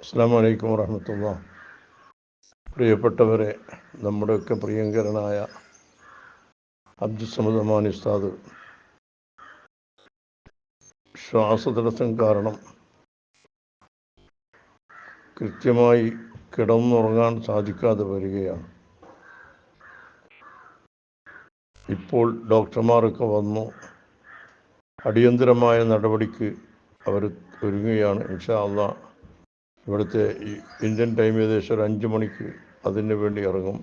അസ്സാം വലൈക്കും വറഹമത്തുള്ള. പ്രിയപ്പെട്ടവരെ നമ്മുടെയൊക്കെ പ്രിയങ്കരനായ അബ്ദുസമദ് അമാൻ ഉസ്താദ് ശ്വാസതടസ്സം കാരണം കൃത്യമായി കിടന്നുറങ്ങാൻ സാധിക്കാതെ വരികയാണ്. ഇപ്പോൾ ഡോക്ടർമാരൊക്കെ വന്നു. അടിയന്തരമായ നടപടിക്ക് അവർ ഒരുങ്ങുകയാണ്. ഇൻഷാ അള്ളാ ഇവിടുത്തെ ഇന്ത്യൻ ടൈം ഏകദേശം ഒരു അഞ്ച് മണിക്ക് അതിന് വേണ്ടി ഇറങ്ങും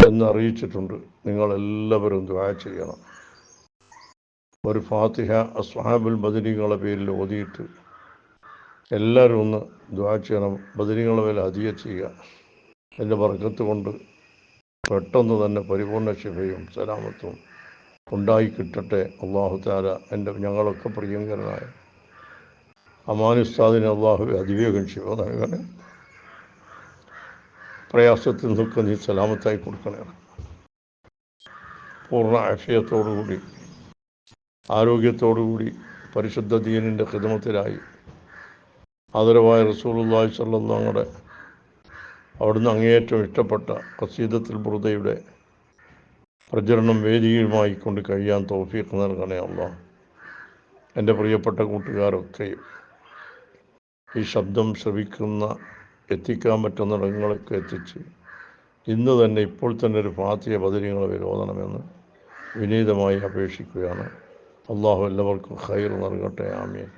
എന്ന് അറിയിച്ചിട്ടുണ്ട്. നിങ്ങളെല്ലാവരും ദ്വാ ചെയ്യണം. ഒരു ഫാത്തിഹ അസ്ഹാബുൽ ബദരികളുടെ പേരിൽ ഓതിയിട്ട് എല്ലാവരും ഒന്ന് ദ്വാ ചെയ്യണം. ബദരികളുടെ മേലെ അധിക ചെയ്യുക. എന്റെ വർഗത്ത് കൊണ്ട് പെട്ടെന്ന് തന്നെ പരിപൂർണ ശിഫയും സലാമത്തും ഉണ്ടായി കിട്ടട്ടെ. അള്ളാഹു താര എന്റെ ഞങ്ങളൊക്കെ പ്രിയങ്കരനായ അമാനുസ്താദിന് അള്ളാഹു അതിവേഗം ശിവ നൽകണേ. പ്രയാസത്തിൽ നിൽക്കുക നീ സലാമത്തായി കൊടുക്കണേ. പൂർണ ആശയത്തോടുകൂടി ആരോഗ്യത്തോടുകൂടി പരിശുദ്ധ ദീനിന്റെ ഹിതമത്തിലായി ആദരവായ റസൂലുള്ളാഹി സ്വല്ലല്ലാഹുടെ അവിടുന്ന് അങ്ങേയറ്റം ഇഷ്ടപ്പെട്ട കസീദത്തിൽ ബുറുദയുടെ പ്രചരണം വേദിയുമായി കൊണ്ട് കഴിയാൻ തോഫീക്ക് നൽകണേ അള്ളാഹ്. എന്റെ പ്രിയപ്പെട്ട കൂട്ടുകാരൊക്കെയും ഈ ശബ്ദം ശ്രവിക്കുന്ന എത്തിക്കാൻ പറ്റുന്ന ഇടങ്ങളൊക്കെ എത്തിച്ച് ഇന്ന് തന്നെ ഇപ്പോൾ തന്നെ ഒരു ഫാത്തിയ ബദരികളെ വിരോധനമെന്ന് വിനീതമായി അപേക്ഷിക്കുകയാണ്. അള്ളാഹു എല്ലാവർക്കും ഹൈർ നൽകട്ടെ. ആമീൻ.